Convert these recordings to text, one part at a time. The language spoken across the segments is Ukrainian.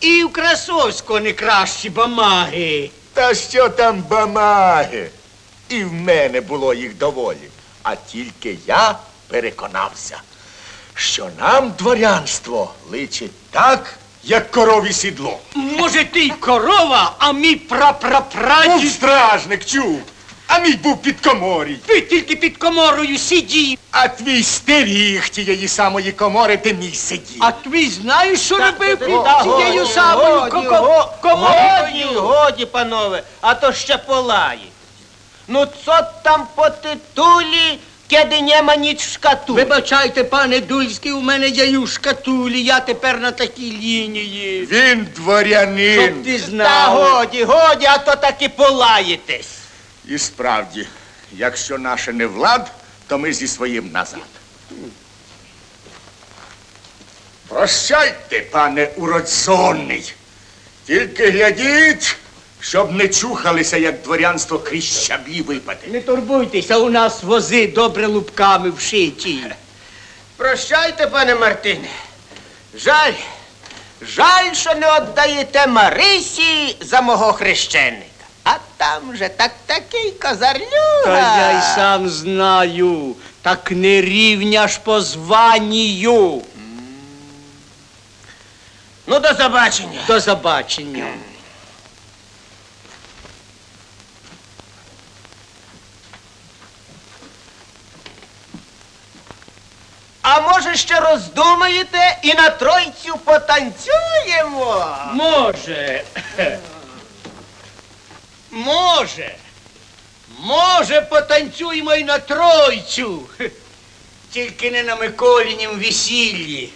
І в Красовського не кращі бамаги. Та що там бамаги? І в мене було їх доволі. А тільки я переконався, що нам дворянство личить так, як корові сідло. Може, ти й корова, а мій Був стражник, чув, а мій був під коморій. Ти тільки під коморою сидів. А твій стеріг тієї самої комори, де мій сидів. А твій знаєш, що робив під годі, самою коко- Годі, коморою? годі, панове, а то ще полає. Ну, цо там по титулі, кеди нема ніч в шкату. Вибачайте, пане Дульський, у мене є й у шкатулі, я тепер на такій лінії. Він дворянин. Щоб ти Та знав. годі, годі, а то таки полаєтесь. І справді, якщо наше не влад, то ми зі своїм назад. Прощайте, пане уродзонний. Тільки глядіть, щоб не чухалися, як дворянство крізь щаблі випаде. Не турбуйтеся, у нас вози добре лупками вшиті. Прощайте, пане Мартине. Жаль, жаль, що не віддаєте Марисі за мого хрещеника. А там же так такий козарлюга. Та я й сам знаю, так не рівня ж по званню. Ну, до побачення. До забачення. А може ще роздумаєте і на тройцю потанцюємо? Може. Може. Може, потанцюємо й на тройцю. Тільки не на Миколінім весіллі.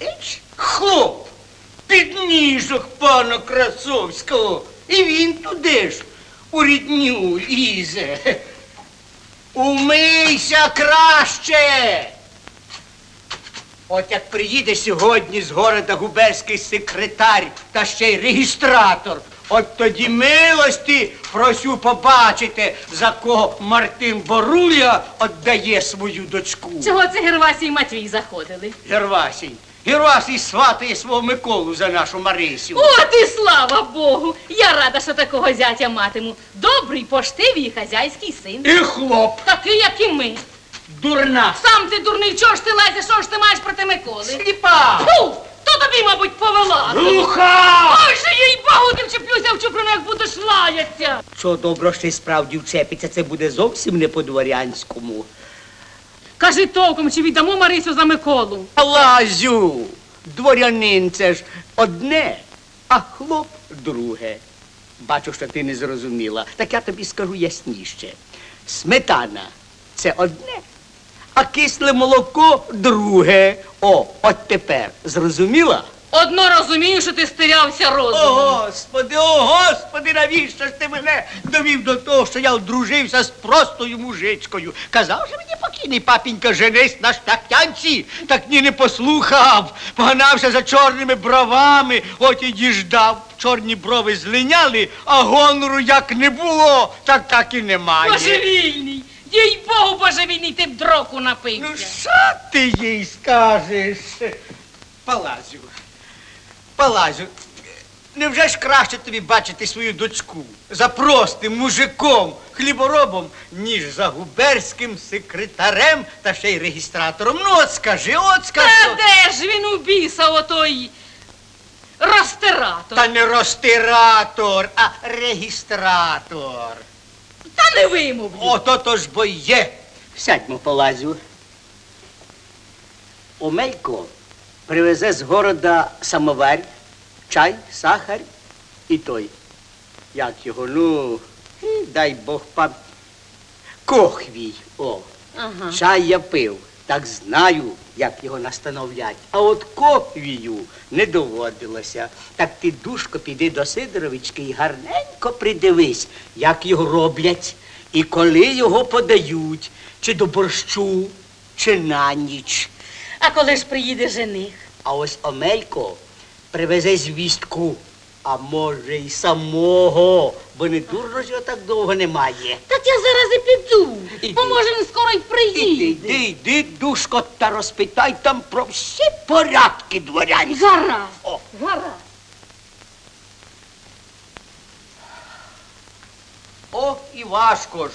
Еч, хлоп, під ніжок пана Красовського. І він туди ж у рідню лізе. Умийся краще. От як приїде сьогодні з города губерський секретар та ще й реєстратор, от тоді милості просю побачити, за кого Мартин Боруля віддає свою дочку. Чого це Гервасій і Матвій заходили? Гервасій. Гервасій сватає свого Миколу за нашу Марисю. От і слава Богу! Я рада, що такого зятя матиму. Добрий, поштивий і хазяйський син. І хлоп, Такий, як і ми. дурна, Сам ти дурний, чого ж ти лезеш, що ж ти маєш проти Миколи? сліпа, Фу! То тобі, мабуть, повела. глуха. Ой, їй Богу, ти вчеплюся в чуприну, як будеш лаятися. Що добро ще й справді вчепиться, це буде зовсім не по-дворянському. Кажи толком, чи віддамо Марисю за Миколу. Лазю, дворянин це ж одне, а хлоп друге. Бачу, що ти не зрозуміла. Так я тобі скажу ясніше. Сметана це одне, а кисле молоко друге. О, от тепер зрозуміла? Одно розумію, що ти стерявся О, господи, о, господи, навіщо ж ти мене довів до того, що я одружився з простою мужичкою? Казав же мені покійний папінька, женись на штахтянці, так ні не послухав. Погнався за чорними бровами, от і діждав. Чорні брови злиняли, а гонору як не було, так так і немає. Божевільний! Їй Богу, божевільний, ти б дроку напився. Ну, що ти їй скажеш? Палазю, Палазю, невже ж краще тобі бачити свою дочку за простим мужиком, хліборобом, ніж за губерським секретарем та ще й реєстратором? Ну, от скажи, от скажи. Та де ж він у біса отой розтиратор? Та не розтиратор, а реєстратор. Та не вимовлю. Ото то ж бо є. Сядьмо, полазю. Омелько привезе з города самовар, чай, сахар і той. Як його, ну, дай Бог пам... Кохвій, о. Ага. Чай я пив, так знаю, як його настановлять. А от кохвію не доводилося. Так ти, душко, піди до Сидоровички і гарненько придивись, як його роблять і коли його подають, чи до борщу, чи на ніч. А коли ж приїде жених? А ось Омелько привезе звістку, а може й самого, бо не дурно, що так довго немає. Так я зараз і піду. Іди. Поможем скоро й Іди, приїде. йди, йди, душко, та розпитай там про всі порядки дворянські. Гаразд. О. Гаразд. О, і важко ж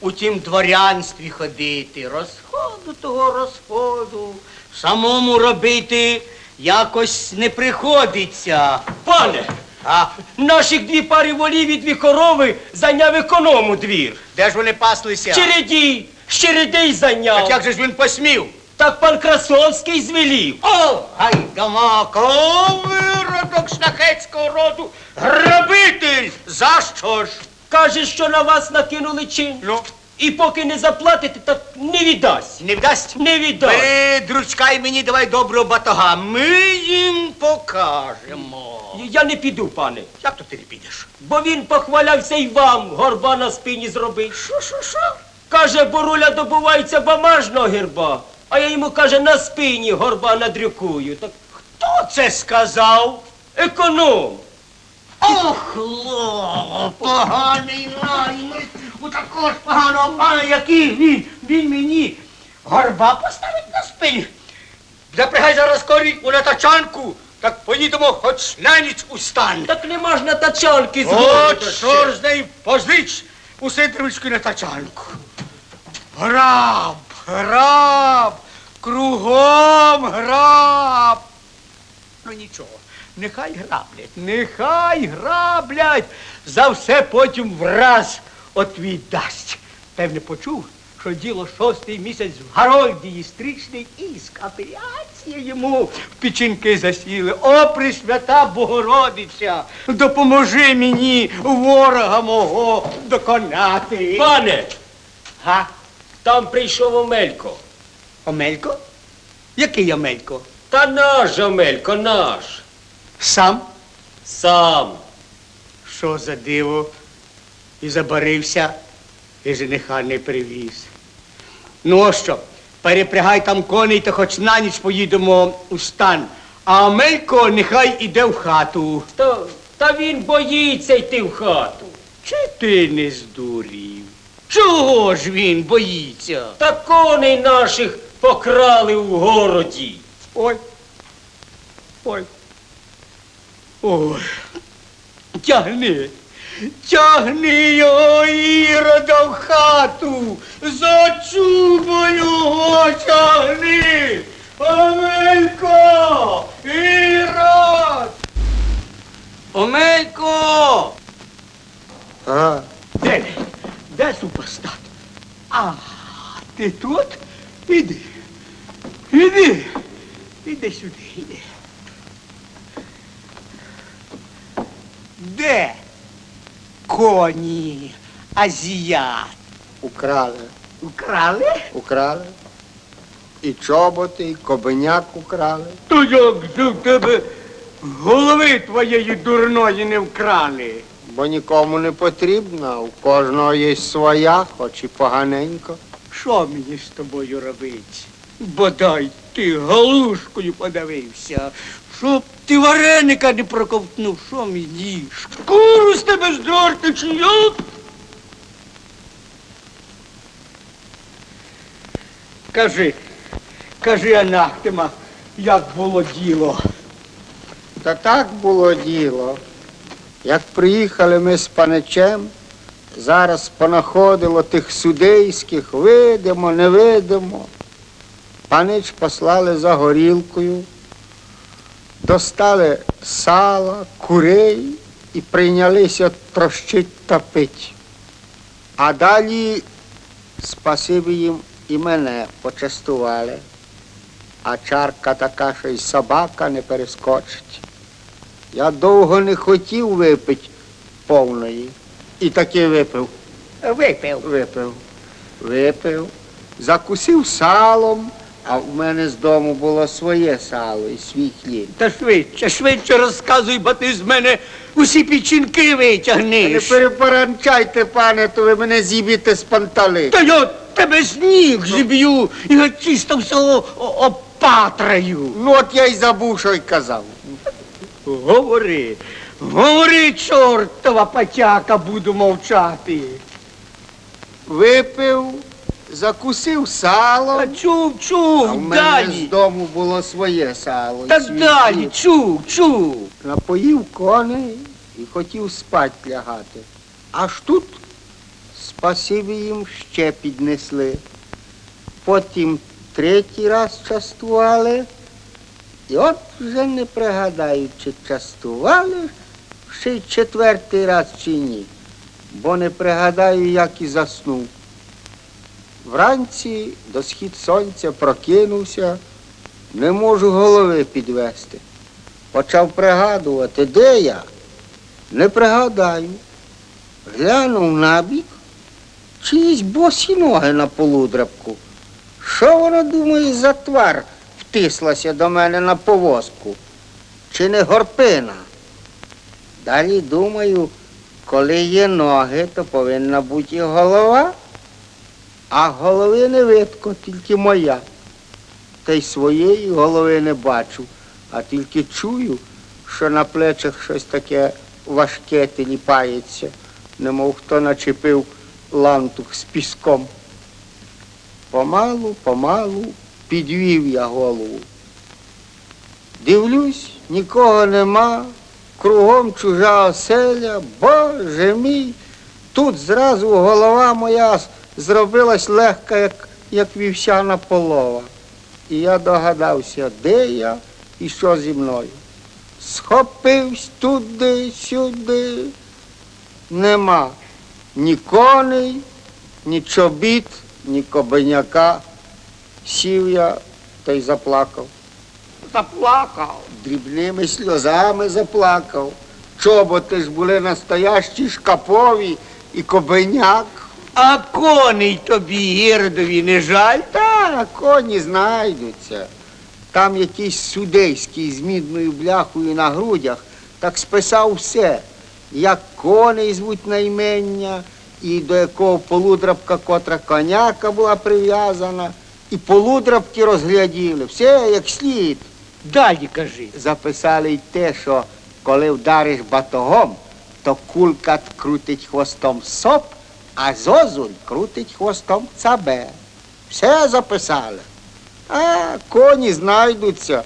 у тім дворянстві ходити, розходу того розходу, самому робити якось не приходиться. Пане, а наших дві пари волів і дві корови зайняв економу двір. де ж вони паслися? Чередій, чередей зайняв. Так як же ж він посмів? Так пан Красовський звелів. О, гайдамак, о, виродок шляхетського роду, грабитель! За що ж? Каже, що на вас накинули чин. Ну, І поки не заплатите, так не віддасть. не вдасть? Не віддасть. Бери, дручкай мені давай доброго батога. Ми їм покажемо. Я не піду, пане. Як то ти не підеш? Бо він похвалявся й вам, горба на спині зробив. Що, що, що? Каже, боруля добувається бамажного герба, а я йому каже, на спині горба надрюкую. Так Хто це сказав? економ. Ох, ло, поганий наймит. У такого ж поганого пана, який він, він мені горба поставить на спині. Запрягай зараз корі у натачанку, так поїдемо хоч на ніч у стан. Так не можна тачанки з От що ж з неї позич у Сидоровичку на тачанку. Граб, граб, кругом граб. Ну нічого, нехай граблять, нехай граблять, за все потім враз от віддасть. Певне почув, що діло шостий місяць в Гарольдії стрічний іск, апеляція йому в печінки засіли. О, Пресвята Богородиця, допоможи мені ворога мого доконати. Пане, Га? там прийшов Омелько. Омелько? Який Омелько? Та наш Омелько, наш. Сам? Сам. Що за диво? І забарився, і жениха не привіз. Ну ось що, перепрягай там коней, та хоч на ніч поїдемо у стан. А Омелько нехай іде в хату. Та, та він боїться йти в хату. Чи ти не здурів? Чого ж він боїться? Та коней наших покрали в городі. Ой. Ой. Ой. Тягни. Тягни його ірода в хату. За чубо його тягни. Омелько! Ірод! Омелько! А, Де? Де супостат? А, ти тут? Іди. Іди. Іди сюди, іди. Де? Коні, азіат. Украли, Украли? украли. І чоботи, і кобеняк украли. То як же в тебе голови твоєї дурної не вкрали? Бо нікому не потрібно, у кожного є своя, хоч і поганенько. Що мені з тобою робить? Бодай ти галушкою подавився, щоб ти вареника не проковтнув, що мені? Шкуру з тебе здорти чи як? Кажи, кажи, Анахтема, як було діло. Та так було діло. Як приїхали ми з паничем, зараз понаходило тих судейських, видимо, не видимо. Панич послали за горілкою, достали сала, курей і прийнялися трощить та пить. А далі спасибі їм і мене почастували. А чарка така, що й собака не перескочить. Я довго не хотів випити повної. І таки випив. Випив. Випив. Випив. Закусив салом, а в мене з дому було своє сало і свій хліб. Та швидше, швидше розказуй, бо ти з мене усі печінки Не витягнеш. перепоранчайте, пане, то ви мене зіб'єте з пантали. Та я тебе з ніг зіб'ю і чисто всього опатраю. Ну от я й забув, що й казав. Говори, говори, чортова потяка, буду мовчати. Випив, закусив сало, Та чув, а чув, в мене з далі. дому було своє сало. і Та свій далі, хліб. чув, чув. Напоїв коней і хотів спать лягати. Аж тут Спасибі їм ще піднесли. Потім третій раз частували. І от вже не пригадаю, чи частували ще й четвертий раз чи ні. Бо не пригадаю, як і заснув. Вранці до схід сонця прокинувся, не можу голови підвести. Почав пригадувати, де я? Не пригадаю. Глянув набік, чиїсь босі ноги на полудрабку. Що вона думає за твар втислася до мене на повозку? Чи не горпина? Далі думаю, коли є ноги, то повинна бути і голова, а голови не видко, тільки моя. Та й своєї голови не бачу, а тільки чую, що на плечах щось таке важке тіліпається, немов хто начепив лантух з піском. Помалу, помалу підвів я голову. Дивлюсь, нікого нема, кругом чужа оселя, Боже мій. Тут зразу голова моя зробилась легка, як, як вівсяна полова. І я догадався, де я і що зі мною. Схопивсь туди, сюди. Нема ні коней, ні чобіт, ні кобеняка. Сів я та й заплакав. Заплакав. Дрібними сльозами заплакав. Чоботи ж були настоящі шкапові і кобеняк. А коней тобі гірдові не жаль? Та, коні знайдуться. Там якийсь судейський з мідною бляхою на грудях, так списав все, як коней звуть на імення, і до якого полудрабка котра коняка була прив'язана, і полудрабки розгляділи, все як слід. Далі кажи. Записали й те, що коли вдариш батогом, то кулька крутить хвостом соп, а зозуль крутить хвостом цабе. Все записали. А коні знайдуться.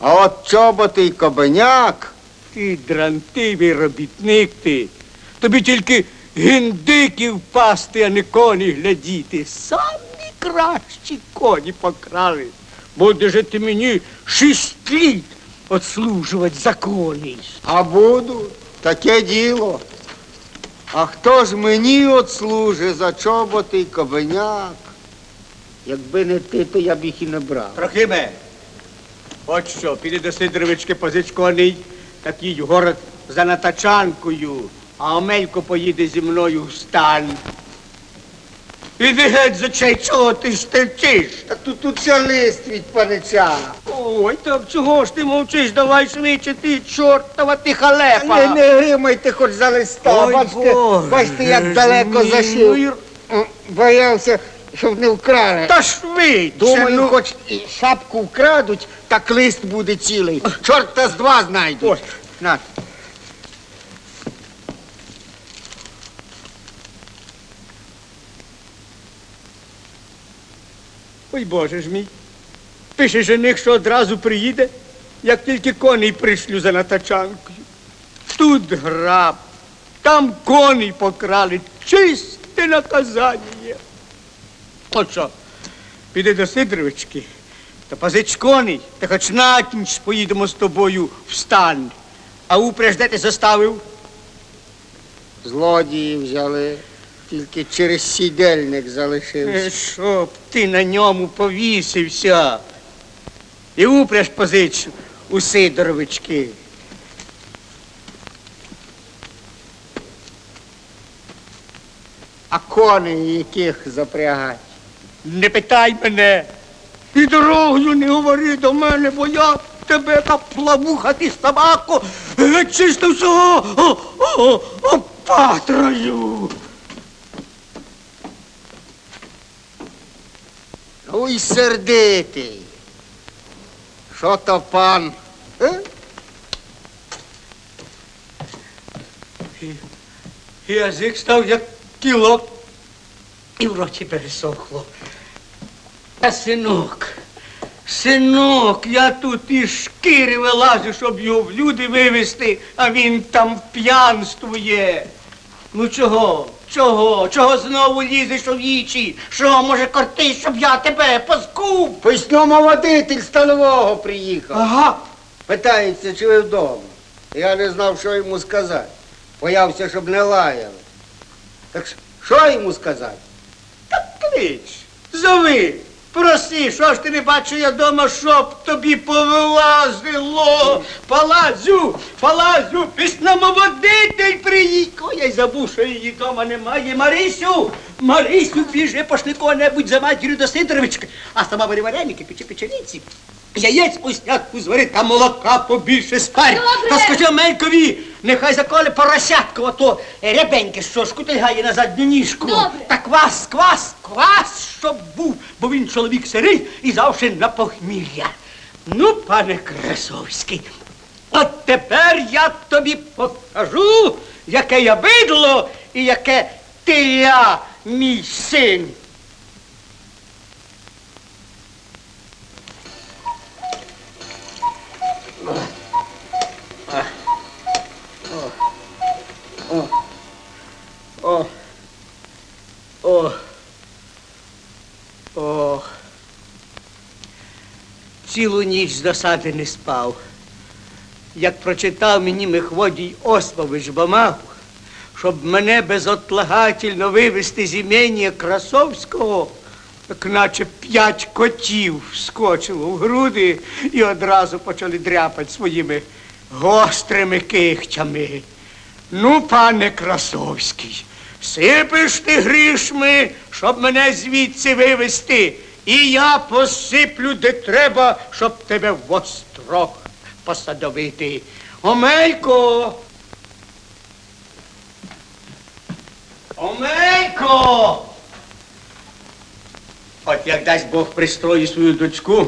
А от чоботи й кобеняк. Ти дрантивий робітник ти. Тобі тільки гіндиків пасти, а не коні глядіти. Самі кращі коні покрали. Буде же ти мені шість літ отслужувати за коней. А буду таке діло. А хто ж мені от за чоботи й кобеняк? Якби не ти, то я б їх і не брав. Трохиме, от що, піде до Сидоровички позич коней, так їдь город за натачанкою, а Омелько поїде зі мною в стан. Іди геть з очей, чого ти стерчиш? Та тут, тут ще лист від панича. Ой, так чого ж ти мовчиш? Давай швидше, ти чортова ти халепа. Не, не гримайте хоч за листа. Ой, бачите, Боже бачите, як далеко зашив. Боявся, щоб не вкрали. Та швидше, Думаю, ну. хоч і шапку вкрадуть, так лист буде цілий. Чорта з два знайдуть. Ось. На. Ой, Боже ж мій. Пише жених, що одразу приїде, як тільки коней пришлю за натачанкою. Тут граб, там коней покрали, чисте наказання. От що, піде до Сидоровички, та позич коней, та хоч на ніч поїдемо з тобою в стан. А упряж де ти заставив? Злодії взяли, тільки через сідельник Е, залишився. Щоб ти на ньому повісився. І упряж позич у Сидоровички. А коней яких запрягать? Не питай мене. І дорогою не говори до мене, бо я тебе та плавуха ти собако геть чисто всього о, о, опатраю. Ой, сердитий. Що то пан? Е? Язик став як кілок, і в роті пересохло. А синок, синок, я тут із шкіри вилазю, щоб його в люди вивезти, а він там п'янствує. Ну чого? Чого? Чого знову лізеш у вічі? Що, може, кортиш, щоб я тебе поскуп? Письмомоводитель столового приїхав. Ага. Питається, чи ви вдома. Я не знав, що йому сказати. Боявся, щоб не лаяли. Так що- що йому сказати? Так клич, зови, проси, що ж ти не бачу, я дома, щоб тобі повилазило. Палазю, палазю, пісномоводитель приїхав. Я й забув, що її дома немає. Марисю, Марисю, біжи, пошли кого-небудь за матір'ю до Сидоровички. А сама варі вареники, печи печериці. Яєць пуснятку звари та молока побільше спарь. Добре. Та скажи Омелькові, нехай заколе поросятку, а то рябеньке, що шкутильгає на задню ніжку. Добре. Та квас, квас, квас, щоб був, бо він чоловік сирий і завжди на похмілля. Ну, пане Красовський, от тепер я тобі покажу, яке я бидло і яке теля, мій син. О, о, о. Цілу ніч з досади не спав. Як прочитав мені Михводій Оспович бумагу, щоб мене безотлагательно вивезти з імені Красовського, так наче п'ять котів скочило в груди і одразу почали дряпати своїми гострими кихтями. Ну, пане Красовський, сипиш ти грішми, щоб мене звідси вивезти. І я посиплю, де треба, щоб тебе в острог посадовити. Омелько! Омелько! От як дасть Бог пристрою свою дочку,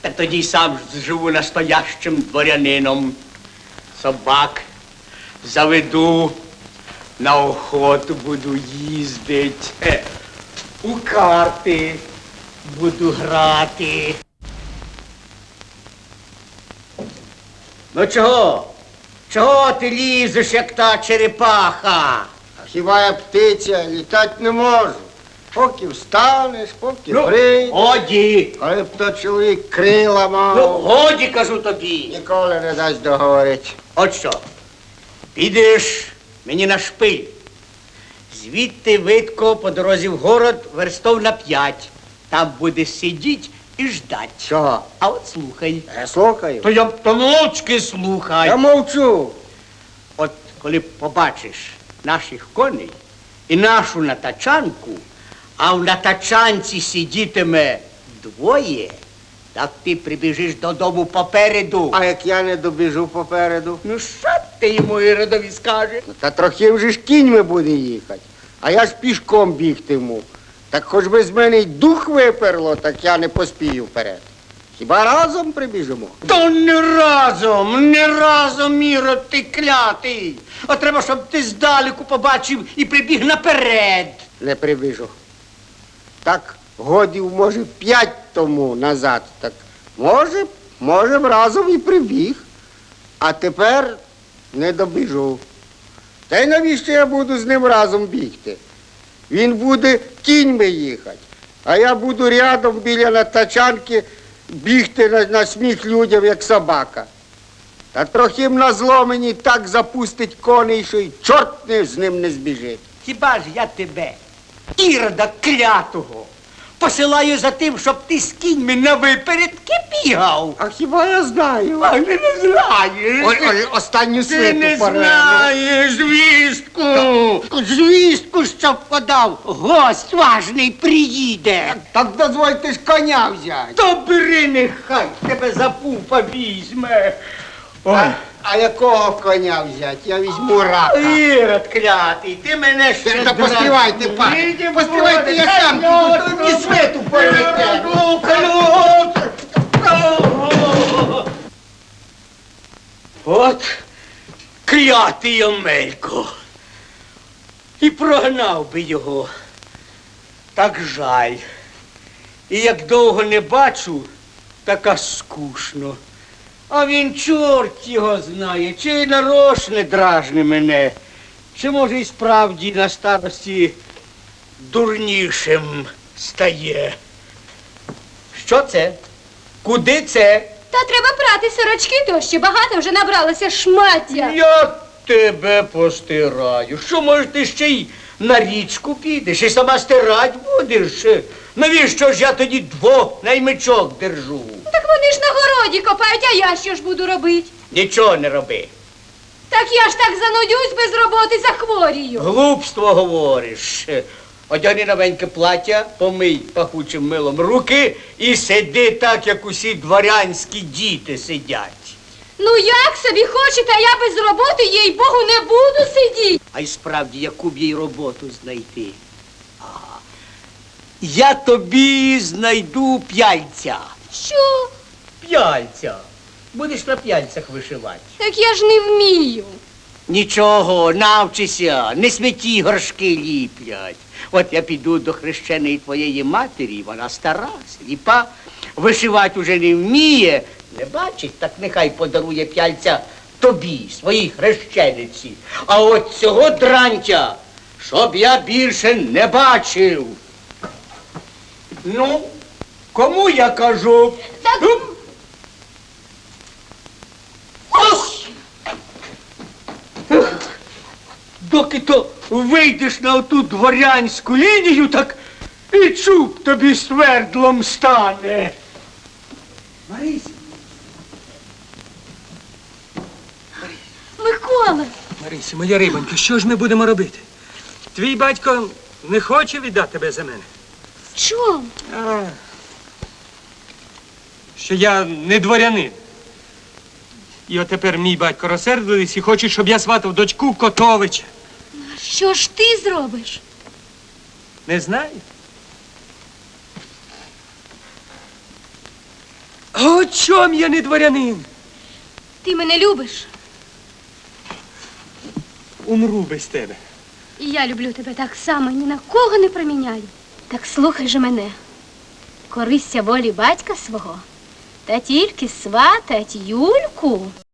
так тоді сам живу настоящим дворянином. Собак заведу, на охоту буду їздить, е, у карти буду грати. Ну чого? Чого ти лізеш, як та черепаха? А хіба я птиця, літати не можу. Поки встанеш, поки Ну, прийдеш. годі. Коли б то чоловік крила мав. Ну, годі, кажу тобі. ніколи не дасть договорити. От що, підеш мені на шпиль. Звідти видко по дорозі в город верстов на п'ять. Там будеш сидіть і ждать. Чого? А от слухай. Я слухаю. То я то мовчки слухай. Я мовчу. От коли побачиш наших коней і нашу натачанку, а в натачанці сидітиме двоє, так ти прибіжиш додому попереду. А як я не добіжу попереду? Ну що ти йому Іродові скажеш? Ну, Та трохи вже ж кіньми буде їхати. А я ж пішком бігтиму. Так хоч би з мене й дух виперло, так я не поспію вперед. Хіба разом прибіжимо? То не разом, не разом, Міро, ти клятий. А треба, щоб ти здалеку побачив і прибіг наперед. Не прибіжу. Так годів, може, п'ять тому назад. Так може, може, б разом і прибіг. А тепер не добіжу. Та й навіщо я буду з ним разом бігти? Він буде кіньми їхати, а я буду рядом біля натачанки бігти на, на сміх людям, як собака. Та трохи на зло мені так запустить коней, що й чорт з ним не збіжить. Хіба ж я тебе, Ірода клятого, посилаю за тим, щоб ти з кіньми на випередки бігав? А хіба я знаю? А ти не знаєш. Ой, ой, останню Ти свиту не порву. знаєш звістку. Звістку, що подав. Гость важний приїде. Так дозвольте ж коня взяти. То бери нехай тебе за пупа візьме. Ой. А, якого коня взяти? Я візьму рака. Ірод клятий, ти мене ще Та поспівайте, пане, поспівайте, я сам то мені свиту порвете. Ну! От клятий Омелько. І прогнав би його. Так жаль. І як довго не бачу, так аж скучно. А він чорт його знає, чи нарочне дражне мене. чи може і справді на старості дурнішим стає? Що це? Куди це? Та треба прати сорочки, то ще багато вже набралося шмаття. Я тебе постираю. Що може ти ще й на річку підеш і сама стирать будеш? Навіщо ж я тоді двох наймичок держу? Вони ж на городі копають, а я що ж буду робити? Нічого не роби. Так я ж так занудюсь без роботи захворію. Глупство говориш. Одягни новеньке плаття, помий пахучим милом руки і сиди так, як усі дворянські діти сидять. Ну як собі хочете, а я без роботи, їй Богу, не буду сидіти. А й справді, яку б їй роботу знайти. А, я тобі знайду п'яльця. Що? П'яльця. Будеш на п'яльцях вишивати. Так я ж не вмію. Нічого, навчися, не сміті горшки ліплять. От я піду до хрещеної твоєї матері, вона стара, сліпа, вишивати уже не вміє. Не бачить, так нехай подарує п'яльця тобі, своїй хрещениці. А от цього дрантя, щоб я більше не бачив. Ну, кому я кажу? Так Ех, Доки то вийдеш на оту дворянську лінію, так і чуб тобі свердлом стане. Марись, Микола, Марисі, моя рибонька, що ж ми будемо робити? Твій батько не хоче віддати тебе за мене. чом? Що я не дворянин. І от тепер мій батько розсердились і хоче, щоб я сватав дочку Котовича. Що ж ти зробиш? Не знаю. О, чом я не дворянин? Ти мене любиш, Умру без тебе. і я люблю тебе так само, ні на кого не проміняю. Так слухай же мене. Корися волі батька свого, та тільки сватать Юльку